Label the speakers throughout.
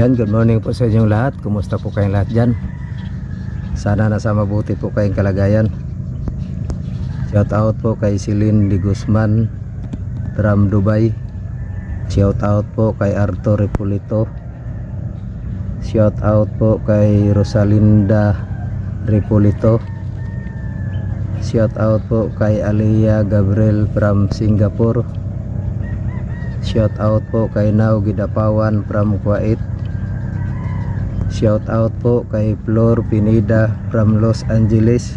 Speaker 1: Yan, good morning po sa inyong lahat. Kumusta po kayong lahat dyan? Sana nasa mabuti po kayong kalagayan. Shout out po kay Celine de Guzman from Dubai. Shout out po kay Arthur Repolito. Shout out po kay Rosalinda Repolito. Shout out po kay Aliyah Gabriel from Singapore. Shout out po kay Now Gidapawan from Kuwait. Shout out po kay Flor Pineda from Los Angeles.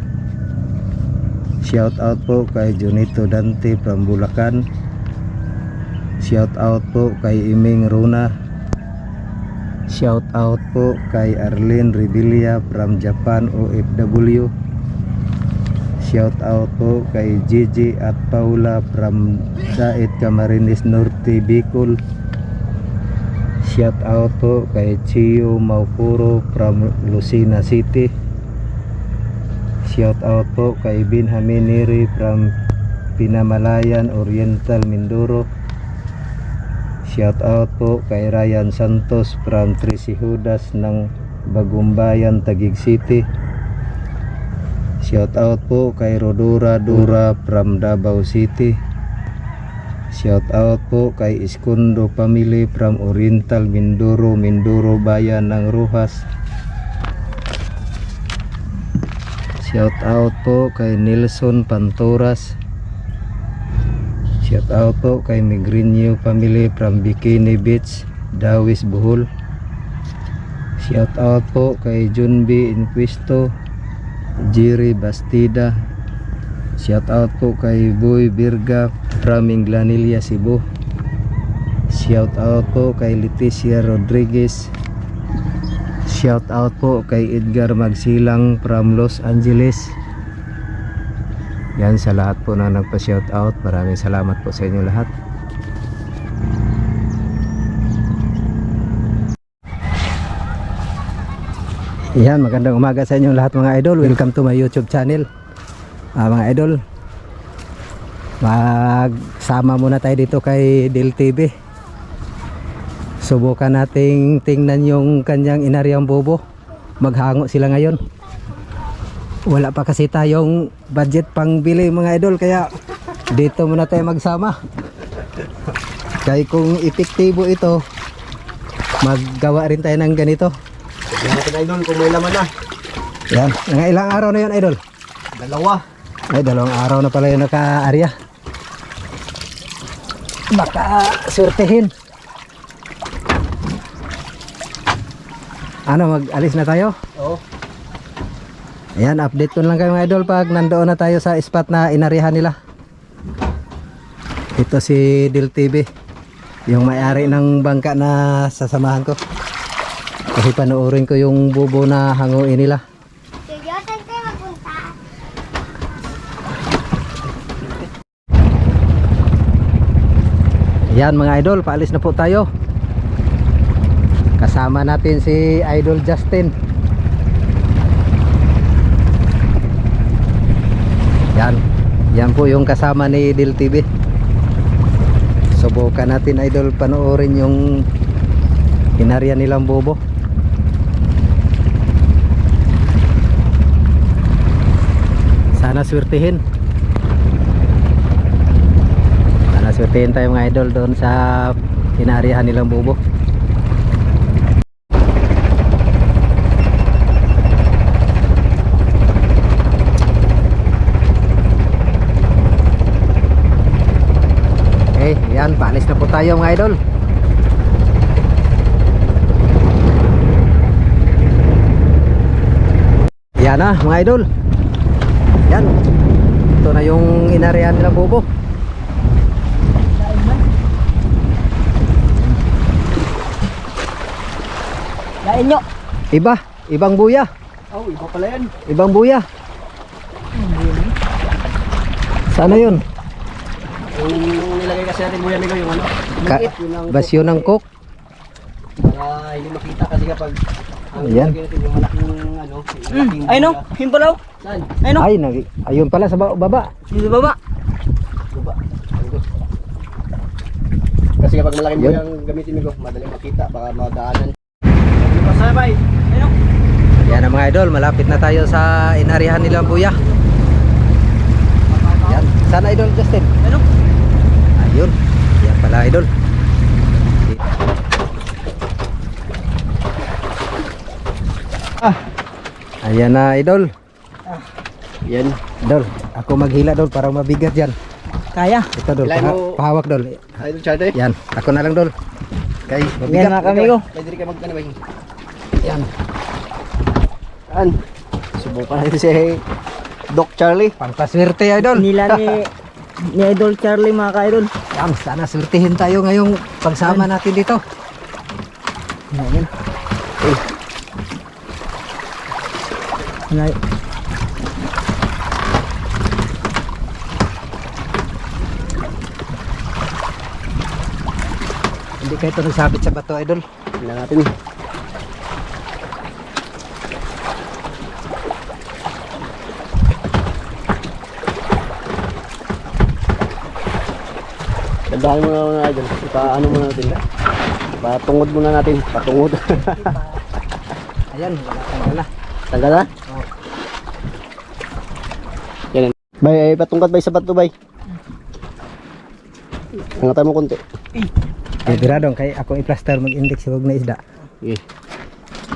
Speaker 1: Shout out po kay Junito Dante from Bulacan. Shout out po kay Iming Runa. Shout out po kay Arlene Revilla from Japan OFW. Shout out po kay Gigi at Paula from Daet Camarines Norte Bicol. Shout out po kay Chio Maupuro from Lucena City. Shout out po kay Binhamin Neri from Pinamalayan Oriental Mindoro. Shout out po kay Ryan Santos from Trisihudas ng Bagumbayan Taguig City. Shout out po kay Rodora Dura from Davao City. Shout out po kay Iskundo Family from Oriental Mindoro, Mindoro Bayan ng Rojas. Shout out po kay Nelson Pantoras. Shout out po kay Migrinio Family from Bikini Beach, Dawis Bohol. Shout out po kay Junbi Inquisto, Jerry Bastida. Shout out po kay Boy Birga from Inglanilla, Cebu. Shout out po kay Leticia Rodriguez. Shout out po kay Edgar Magsilang from Los Angeles. Yan sa lahat po na nagpa-shout out. Maraming salamat po sa inyo lahat. Yan, magandang umaga sa inyong lahat mga idol. Welcome to my YouTube channel. Ah, mga idol, magsama muna tayo dito kay Del TV. Subukan nating tingnan yung kanyang inaryang bobo. Maghango sila ngayon. Wala pa kasi tayong budget pang bili mga idol kaya dito muna tayo magsama. Kaya kung epektibo ito, maggawa rin tayo ng ganito.
Speaker 2: Yan natin idol kung may laman na.
Speaker 1: Yan, mga ilang araw na yun idol.
Speaker 2: Dalawa.
Speaker 1: Ay, dalawang araw na pala yung naka-area. Baka surtihin. Ano, mag-alis na tayo?
Speaker 2: Oo.
Speaker 1: Ayan, update ko lang kayo mga idol pag nandoon na tayo sa spot na inarihan nila. Ito si Dil TV. Yung may-ari ng bangka na sasamahan ko. Kasi panoorin ko yung bubo na hanguin nila.
Speaker 3: Sige, saan tayo magpunta?
Speaker 1: Yan mga idol, paalis na po tayo. Kasama natin si Idol Justin. Yan. Yan po yung kasama ni Dil TV. Subukan natin idol panoorin yung inarya nilang bobo. Sana swertihin. Sana swertihin tayo mga idol doon sa inaryahan nilang bobo. Okay, yan, paalis na po tayo mga idol. Yan na mga idol. Yan. Ito na yung inarihan nila bobo.
Speaker 2: Lain nyo.
Speaker 1: Iba, ibang buya.
Speaker 2: Oh, iba pala yan.
Speaker 1: Ibang buya. Sana yun?
Speaker 2: Yung nilagay kasi natin buya migo yung ano.
Speaker 1: Ka basyo ng coke.
Speaker 2: Para hindi makita kasi kapag ang
Speaker 1: Ayan.
Speaker 2: nilagay natin yung malaking ano. Yung malaking
Speaker 4: Ay no, himpalaw.
Speaker 2: Saan?
Speaker 4: Ay no,
Speaker 1: Ay, nag ayun pala sa ba- baba.
Speaker 4: dito baba.
Speaker 2: Baba. Kasi kapag malaking
Speaker 1: Yun.
Speaker 2: buya ang gamitin migo, madali makita. Baka madaanan. Sana bay. Ayun.
Speaker 1: Yan ang mga idol, malapit na tayo sa inarihan nila Buya. Yan, sana idol Justin.
Speaker 2: Ayun.
Speaker 1: Ayun, yan pala idol.
Speaker 2: Ah.
Speaker 1: Ayan na idol.
Speaker 2: Yan.
Speaker 1: Idol, ako maghila dol para mabigat yan.
Speaker 2: Kaya.
Speaker 1: Ito dol, paha-
Speaker 2: mo.
Speaker 1: pahawak dol.
Speaker 2: Idol Charlie.
Speaker 1: Yan, ako na lang dol. Kay
Speaker 2: Yan
Speaker 1: mabigat.
Speaker 2: mga kamigo. Pwede rin kayo magkano bay.
Speaker 1: Yan.
Speaker 2: Yan. Subukan natin si Doc Charlie.
Speaker 1: Pangpaswerte idol.
Speaker 4: nila ni ni Idol Charlie mga ka-idol.
Speaker 1: Yan, sana swertihin tayo ngayong pagsama natin dito.
Speaker 4: Ayan. Nay-
Speaker 1: Hindi kayo ito nagsabit sa bato idol.
Speaker 2: Tingnan natin. Dandahan muna muna natin. Ipaano muna natin. Patungod muna natin. Patungod.
Speaker 1: Ayan, wala kang wala.
Speaker 2: Tanggal na? Yan. Bay, ay patungkat bay sa bato bay. Angatan mo konti.
Speaker 1: Ay, biradong kay ako i-plaster mag-index huwag na isda.
Speaker 2: Sige.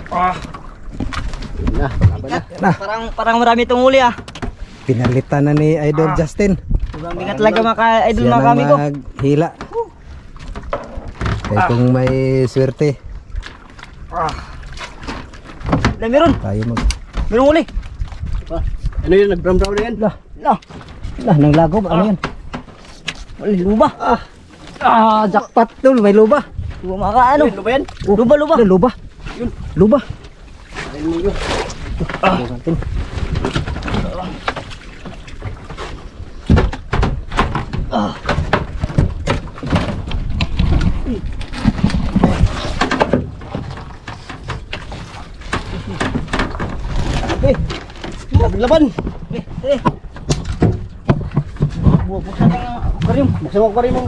Speaker 2: Ah. Yun na, na.
Speaker 1: Na,
Speaker 4: Parang parang marami itong huli ah.
Speaker 1: pinalitan na ni Idol Justin.
Speaker 4: Sobrang bigat talaga mga ka-idol
Speaker 1: Siya
Speaker 4: mga kami ko.
Speaker 1: maghila. Kaya kung may swerte,
Speaker 4: Na meron,
Speaker 1: tayo mag...
Speaker 4: meron huli.
Speaker 2: Ah, Ano yun, nag-brown brown na yan?
Speaker 4: Lah, lah.
Speaker 1: Lah, nang lagob, ano yan?
Speaker 4: Wala, luba.
Speaker 2: Ah,
Speaker 1: Ah, jackpot dul, may luba.
Speaker 4: Luba mga ka-ano.
Speaker 2: ano ba yan?
Speaker 4: Luba, luba.
Speaker 1: Ano, luba?
Speaker 2: Yun.
Speaker 1: Luba.
Speaker 2: Ayun mo yun. Eh, naglaban.
Speaker 4: Eh, eh. Buksan na yung aquarium.
Speaker 2: Buksan mo mo.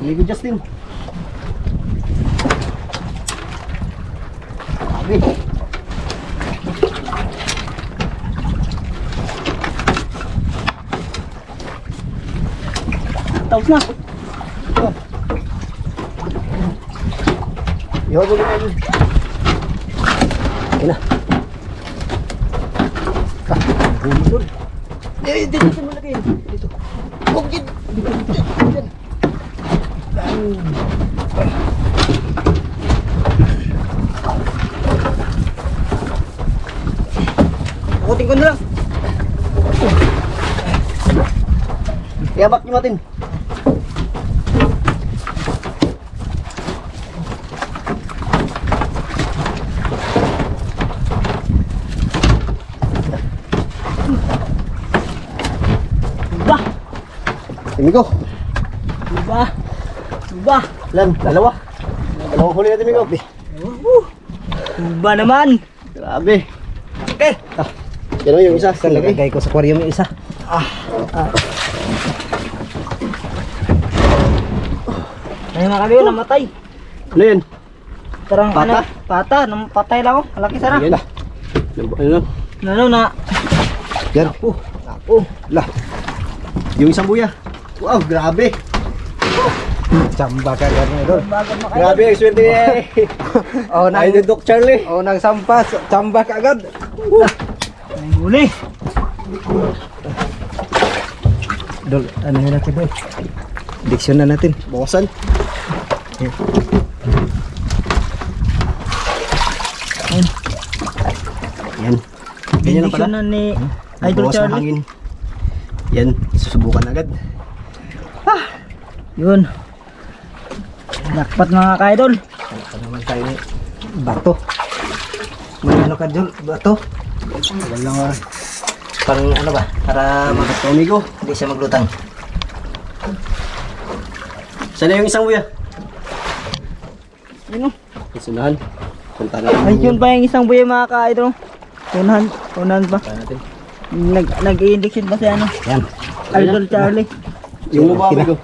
Speaker 2: Amigo Justin. Sabi.
Speaker 4: Tapos na.
Speaker 2: Ihaw mo na yun.
Speaker 1: Yan na. Huli dul.
Speaker 2: Eh, dito dito mo lagay. Dito. Huwag dito. Dito, dito, dito.
Speaker 4: Pukutin ko na lang.
Speaker 2: Iabak niyo natin.
Speaker 4: Luba.
Speaker 2: Amigo.
Speaker 4: Luba. Luba.
Speaker 2: Lan, dalawa. Dalawang huli natin, amigo.
Speaker 4: Uh, Luba naman.
Speaker 2: Grabe.
Speaker 4: Okay.
Speaker 2: Ah, yan yung isa.
Speaker 1: Saan
Speaker 2: Lagay.
Speaker 1: lagay ko sa aquarium yung isa?
Speaker 4: Ay mga kami namatay.
Speaker 2: Ano yan?
Speaker 4: Parang
Speaker 2: Pata?
Speaker 4: ano, pata, nang patay lang ako. Malaki sana.
Speaker 2: Yan. Ano lang?
Speaker 4: Ano na,
Speaker 1: Yan.
Speaker 2: Oh, oh, lah. Yung isang buya. Wow, grabe.
Speaker 1: Chamba ka gan idol.
Speaker 2: Grabe ang swerte niya.
Speaker 1: Oh, nang,
Speaker 2: Ay, Doc Charlie.
Speaker 1: oh, nang sampas, chamba ka agad.
Speaker 4: May huli.
Speaker 1: Dol, ano yun natin dol? Diksyon na natin.
Speaker 2: Bukasan. Yan. Ganyan lang pala.
Speaker 4: Bendisyon na ni Idol
Speaker 2: Bawas ng
Speaker 4: Charlie.
Speaker 2: hangin. Yan, susubukan agad.
Speaker 4: Yun. Nakpat mga ka-idol.
Speaker 1: Ito naman tayo ni bato. May ano ka dol? Bato?
Speaker 2: Walang uh,
Speaker 1: Pang ano ba? Para
Speaker 2: amigo.
Speaker 1: hindi siya maglutang.
Speaker 2: Sana yung isang buya.
Speaker 4: Yun o.
Speaker 2: Isunahan. Punta natin.
Speaker 4: Ay, yun pa yung isang buhay mga ka-idol. Unahan, unahan pa.
Speaker 2: Natin.
Speaker 4: Nag, nag-i-indiction pa si ano,
Speaker 1: Yan.
Speaker 4: Idol Charlie.
Speaker 2: Yung lupa amigo.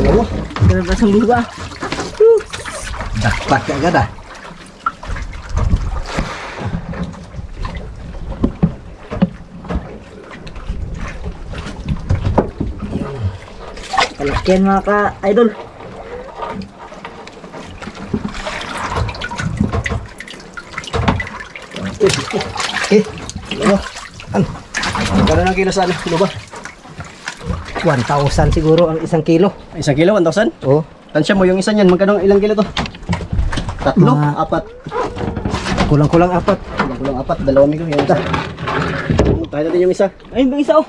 Speaker 2: Alam mo.
Speaker 4: Ganda sa luba.
Speaker 1: Dakpat ka agad ah.
Speaker 4: Kalakyan mga ka-idol.
Speaker 1: Eh,
Speaker 2: Magkano ng kilo sa ano? Ano ba?
Speaker 1: 1,000 siguro ang isang kilo.
Speaker 2: Isang kilo, 1,000?
Speaker 1: Oh,
Speaker 2: Tansya mo yung isa niyan, magkano ilang kilo to? Tatlo,
Speaker 1: Mga-
Speaker 2: apat.
Speaker 1: kulang-kulang apat.
Speaker 2: Kulang apat, dalawang kilo yung isa. Tayo natin yung isa.
Speaker 4: Ayun ba isa oh.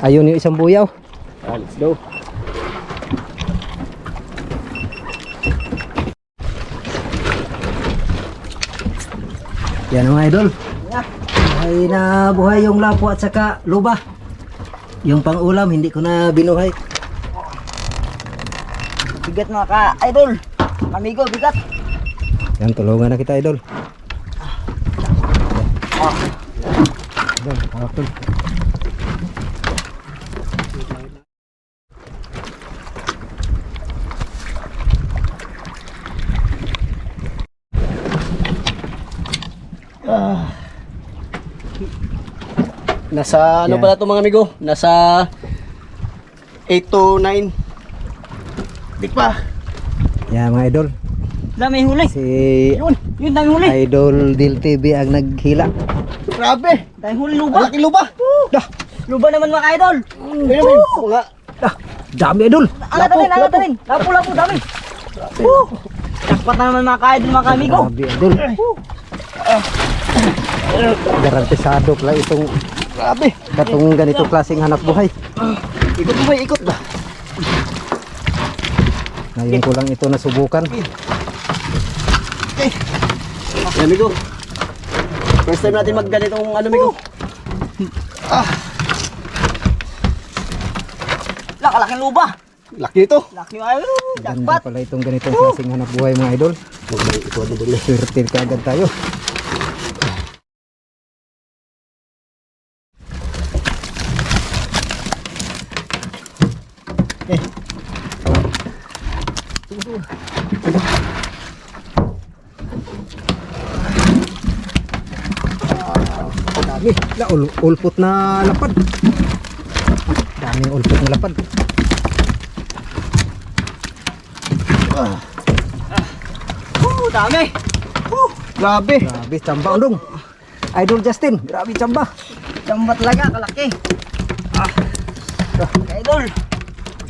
Speaker 1: Ayun yung isang buyaw.
Speaker 2: Ah, let's go.
Speaker 1: Yan mga idol. Buhay na buhay yung lapo at saka luba. Yung pang-ulam hindi ko na binuhay.
Speaker 4: Bigat mga ka-idol. Amigo, bigat.
Speaker 1: Yan, tulungan na kita idol. Idol, hawak
Speaker 2: Nasa ano
Speaker 1: Yeah.
Speaker 2: pala to mga amigo? Nasa 8 to 9. Dik pa.
Speaker 1: Yan mga idol.
Speaker 4: Dami huli.
Speaker 1: Si
Speaker 4: Yun, yun dami huli.
Speaker 1: Idol Dil TV ang naghila.
Speaker 2: Grabe.
Speaker 4: Dami huli luba.
Speaker 2: Malaki luba.
Speaker 1: Dah,
Speaker 4: Luba naman mga idol.
Speaker 2: Ayun naman. Mga
Speaker 1: dah. Dami idol.
Speaker 4: Angat rin, angat na rin. Lapo, lapo, dami. Woo! Jackpot na naman mga ka-idol, mga kamigo.
Speaker 1: Grabe idol. Garantisado pala itong
Speaker 2: grabe.
Speaker 1: katong ganito klaseng hanap buhay.
Speaker 2: Ikot mo ba? Ikot ba?
Speaker 1: Ngayon ko lang ito nasubukan.
Speaker 2: Yan amigo. First time natin magganitong ano amigo.
Speaker 4: Laka, laking luba.
Speaker 2: Laki ito.
Speaker 4: Laki.
Speaker 1: Ganda
Speaker 4: Jackpot.
Speaker 1: pala itong ganitong klaseng hanap buhay mga idol.
Speaker 2: Ito ano.
Speaker 1: Swerte ka agad tayo. Dami. La, ul ulpot na lapad. Dami ulpot na lapad.
Speaker 4: Woo, dami.
Speaker 2: Grabe.
Speaker 1: Grabe, tsamba undong. Idol Justin, grabe tsamba.
Speaker 4: Jamba talaga, kalaki. Ah. Idol.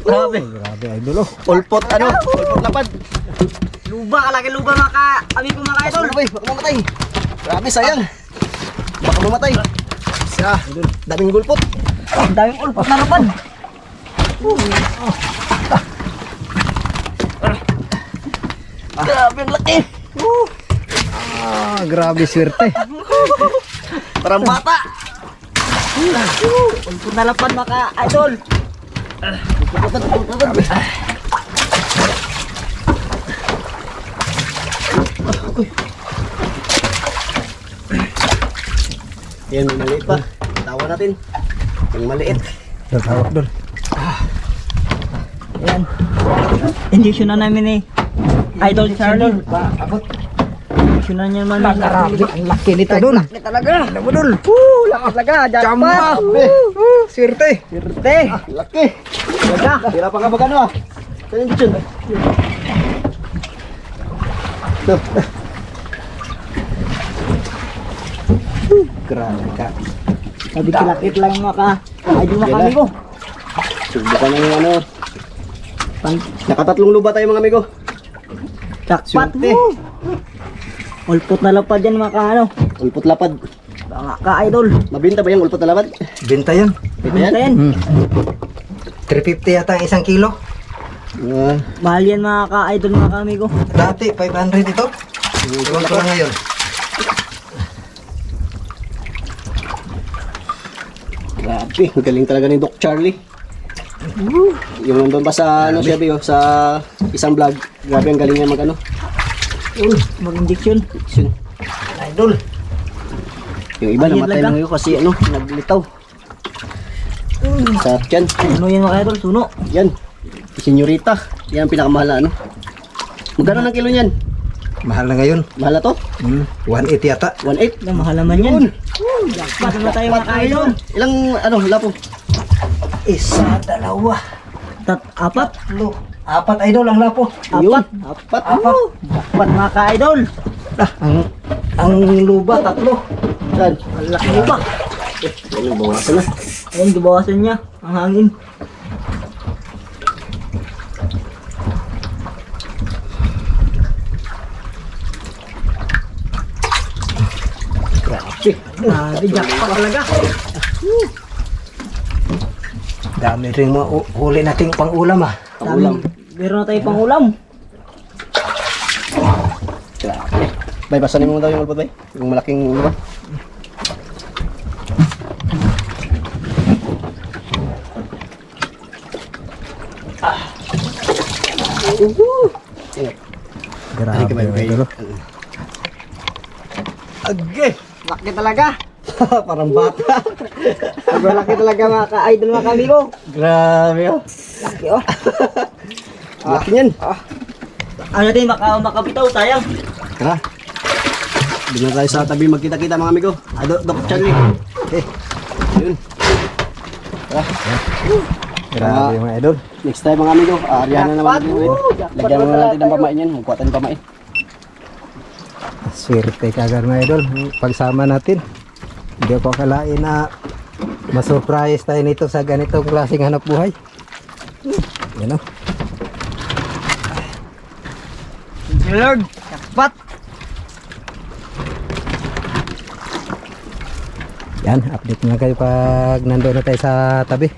Speaker 2: Grabe.
Speaker 1: Ay, grabe idol oh.
Speaker 2: Ulpot ano? Ulpot lapad.
Speaker 4: Luba, kalaki luba mga ka-amigo mga idol.
Speaker 2: Baka mamatay. Grabe sayang. Baka mamatay. Isa. Daming gulpot.
Speaker 4: Ang daming ulpot na rapad.
Speaker 2: Grabe ang laki.
Speaker 1: Ah, grabe swerte.
Speaker 2: Parang bata.
Speaker 4: Ulpot na lapad mga ka-idol.
Speaker 2: Ulpot, ulpot, ulpot. Yan, may maliit pa. Tawa natin. Yung maliit.
Speaker 1: Dol, hawak dol.
Speaker 4: Ayan. Injection na namin ni Idol Charlie.
Speaker 1: Abot.
Speaker 4: Injection na niya man.
Speaker 1: Grabe, ang laki nito dol.
Speaker 4: Laki talaga.
Speaker 1: Ano mo dol?
Speaker 4: Woo, laki talaga. Jackpot.
Speaker 1: Woo, Swerte.
Speaker 4: Sirte.
Speaker 2: Laki. Ganda. Hira pa ka ba ano ah? Saan yung? Ito.
Speaker 1: Grabe ka.
Speaker 4: Sabi kilakit lang mga ka. Idol mga
Speaker 2: Yan
Speaker 4: kamigo.
Speaker 2: Subukan na yung ano.
Speaker 4: Pang-
Speaker 2: Nakatatlong luba tayo mga amigo.
Speaker 4: Jackpot.
Speaker 2: Swerte.
Speaker 4: Woo. Ulpot na lapad yan mga ka ano.
Speaker 2: Ulpot lapad.
Speaker 4: Mga ka-idol.
Speaker 2: Mabinta ba yung ulpot na lapad?
Speaker 1: Benta yan.
Speaker 2: Ito yan?
Speaker 1: Hmm. 350 yata ang isang kilo.
Speaker 2: Ah,
Speaker 4: Mahal yan mga ka-idol mga kamigo.
Speaker 1: Dati 500 ito. Iwan ko lang ngayon.
Speaker 2: Grabe. Galing talaga ni Doc Charlie. Yung nandun pa sa ano siya Bio, sa isang vlog. Grabe ang galing niya mag ano.
Speaker 4: Uy, mag-injection.
Speaker 2: Yun.
Speaker 1: Idol.
Speaker 2: Yung iba
Speaker 4: Ayun
Speaker 2: namatay
Speaker 4: lang.
Speaker 2: na ngayon kasi ano, naglitaw. Sa tiyan.
Speaker 4: Ano yan mga idol? Suno.
Speaker 2: Yan. Senyorita. Yan pinakamahal na ano. Magkano ng kilo niyan?
Speaker 1: Mahal na ngayon.
Speaker 2: Mahal na to?
Speaker 1: Hmm, 180 yata.
Speaker 2: 1.8.
Speaker 4: Ang mahal naman yan.
Speaker 2: Yun.
Speaker 4: Jackpot naman tayo mga.
Speaker 2: Ilang ano, lapo?
Speaker 1: Isa, dalawa,
Speaker 4: Tat, apat.
Speaker 1: tatlo, apat idol ang lapo.
Speaker 2: Yun. Apat.
Speaker 1: Apat.
Speaker 4: Jackpot mga ka-idol.
Speaker 1: Ah, ang ang luba tatlo.
Speaker 2: Saan?
Speaker 4: Ang laki mo ba?
Speaker 2: Yan yung bawasan na.
Speaker 4: Ayun, gibawasan niya. Ang hangin.
Speaker 2: Grabe.
Speaker 4: Grabe, jackpot talaga.
Speaker 1: Dami rin mga u- huli nating pang-ulam ah.
Speaker 2: Ulam.
Speaker 4: Meron na tayo pang ulam.
Speaker 2: Grabe. Bay, basanin mo daw yung ulpot, bay. Yung malaking ulo ba? Ah.
Speaker 1: Grabe
Speaker 2: Ay, kamay,
Speaker 1: mga
Speaker 2: bay.
Speaker 1: idol.
Speaker 4: Laki talaga.
Speaker 2: Parang bata.
Speaker 4: Sobrang laki talaga mga ka-idol mga kamigo.
Speaker 2: Grabe, oh.
Speaker 4: Laki oh.
Speaker 2: Laki niyan.
Speaker 4: Ano natin, baka makabitaw, sayang.
Speaker 2: Tara. Doon na tayo sa tabi magkita-kita mga amigo. Ah, Doc Doc Charlie. Eh, yun. Tara.
Speaker 1: Grabe mga idol.
Speaker 2: Next time mga amigo, ah, Ariana naman Lagyan mo
Speaker 4: na
Speaker 2: na natin ng pamain yan. Magkuha tayo ng pamain.
Speaker 1: Swerte ka agad mga idol. Pagsama natin. Hindi ko akalain na masurprise tayo nito sa ganitong klaseng hanap buhay. Yan o.
Speaker 4: Thank you, Lord. Jackpot.
Speaker 1: Yan, update na kayo pag nandoon na tayo sa tabi.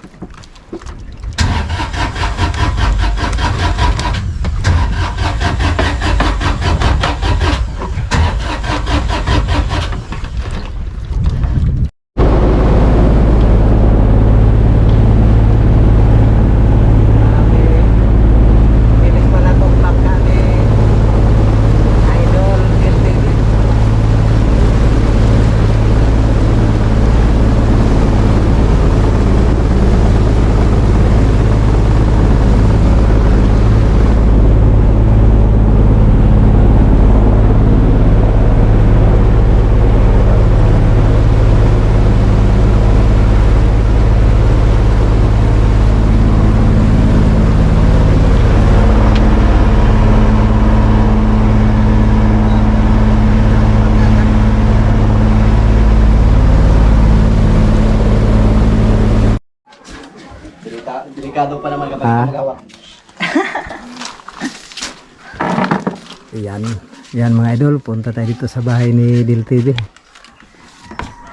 Speaker 2: Delika- Delikado pa naman kapag
Speaker 1: Ah.
Speaker 2: magawa.
Speaker 1: Yan. Yan mga idol, punta tayo dito sa bahay ni Dil TV.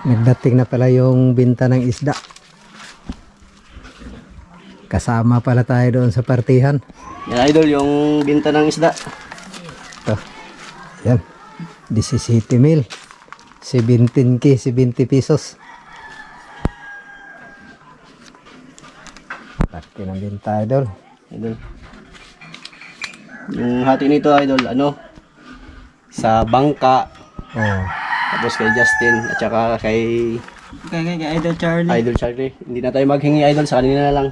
Speaker 1: Nagdating na pala yung binta ng isda. Kasama pala tayo doon sa partihan.
Speaker 2: Yan idol, yung binta ng isda.
Speaker 1: Ito. Yan. 17 mil. 17k, 70 pesos. Laki ng binta idol.
Speaker 2: Idol. Yung hati nito idol, ano? Sa bangka,
Speaker 1: Oh.
Speaker 2: tapos kay Justin, at saka kay
Speaker 4: Kaya kaya kaya Idol Charlie.
Speaker 2: Idol Charlie. Hindi na tayo maghingi idol sa kanila na lang.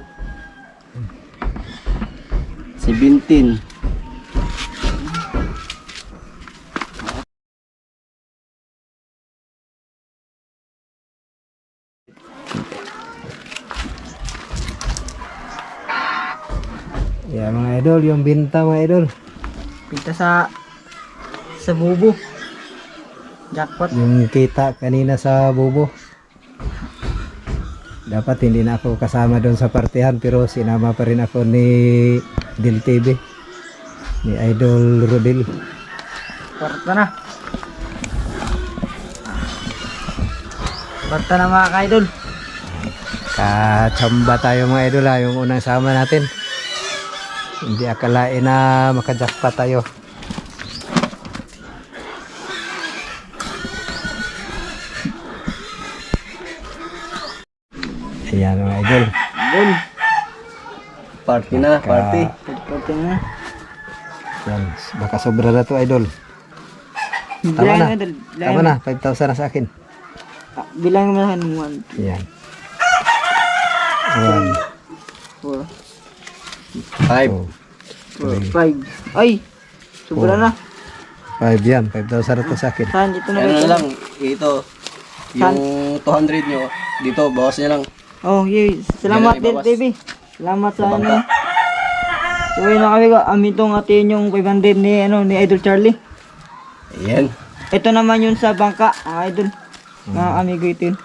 Speaker 2: 17.
Speaker 1: Yan mga idol, yung binta mga idol.
Speaker 4: Pinta sa sa bubo. Jackpot.
Speaker 1: Yung kita kanina sa bubo. Dapat hindi na ako kasama doon sa partihan pero sinama pa rin ako ni Dil TV. Ni Idol Rodil.
Speaker 4: Kwarta na. Kwarta na mga ka-idol.
Speaker 1: Kachamba tayo mga idol ha, yung unang sama natin. Hindi akalain na makajakpa tayo. Ayan mga idol.
Speaker 2: Boom. Party na, party.
Speaker 4: Kwarta na.
Speaker 1: Yan, baka sobra na to idol. Tama na. Tama na, 5,000 na sa akin.
Speaker 4: Ah, Bilang mo na ng 1,
Speaker 1: Yan. Ayan.
Speaker 4: 4,
Speaker 2: Five.
Speaker 1: Oh,
Speaker 4: Five. Ay! Sobra na.
Speaker 1: 5 yan. 5,000 na to sa akin.
Speaker 4: Saan? Dito na
Speaker 2: na lang, ito. Yung 200 nyo, dito, bawas niya lang.
Speaker 4: Oh, yay. Salamat din. TV. Salamat sa ano. So, yun na kami ko. Amin tong atin yung 500 ni, ano, ni Idol Charlie.
Speaker 2: Ayan.
Speaker 4: Ito naman yun sa bangka, mga idol. Mga amigo ito yun.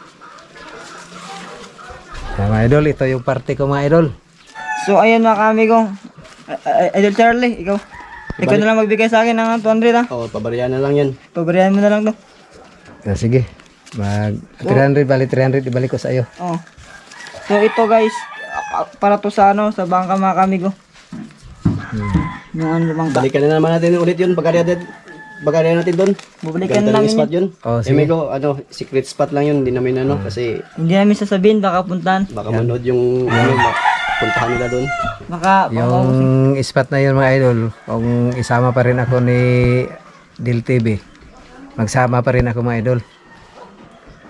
Speaker 1: Yan, mga idol, ito yung party ko mga idol.
Speaker 4: So, ayan mga kamigo. Idol Charlie, ikaw. Ikaw na lang magbigay sa akin ng 200 ha.
Speaker 2: Oh, pabarya na lang yan.
Speaker 4: Pabarihan mo na lang to.
Speaker 1: Ah, sige. Mag 300 bali 300 ibalik ko sa iyo.
Speaker 4: Oh. So, ito guys, para to sa ano, sa bangka mga kamigo. Yung ano bangka.
Speaker 2: Balikan na naman natin ulit yun. Bagarya natin, bagarya natin doon.
Speaker 4: Bubalikan na
Speaker 2: lang spot yun.
Speaker 1: Oh,
Speaker 2: Eh,
Speaker 1: sige.
Speaker 2: ko, ano, secret spot lang yun. Hindi namin ano, kasi
Speaker 4: Hindi namin sasabihin, baka puntahan.
Speaker 2: baka manood yung, ano, puntahan nila doon.
Speaker 4: Baka,
Speaker 1: Yung spot na yun mga idol, kung isama pa rin ako ni Dil TV, magsama pa rin ako mga idol.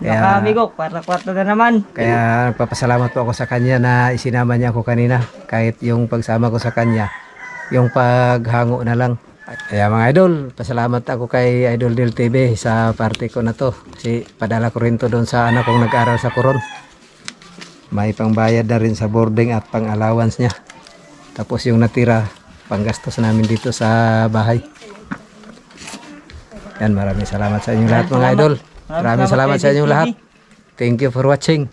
Speaker 4: Baka amigo, kwarta-kwarta na naman.
Speaker 1: Kaya nagpapasalamat po ako sa kanya na isinama niya ako kanina. Kahit yung pagsama ko sa kanya, yung paghango na lang. Kaya mga idol, pasalamat ako kay Idol Dil TV sa party ko na to. Kasi padala ko rin to doon sa anak kong nag-aral sa Coron. May pangbayad na rin sa boarding at pang allowance niya. Tapos yung natira, panggastos namin dito sa bahay. Yan, maraming salamat sa inyo lahat mga idol. Maraming salamat sa inyo lahat. Thank you for watching.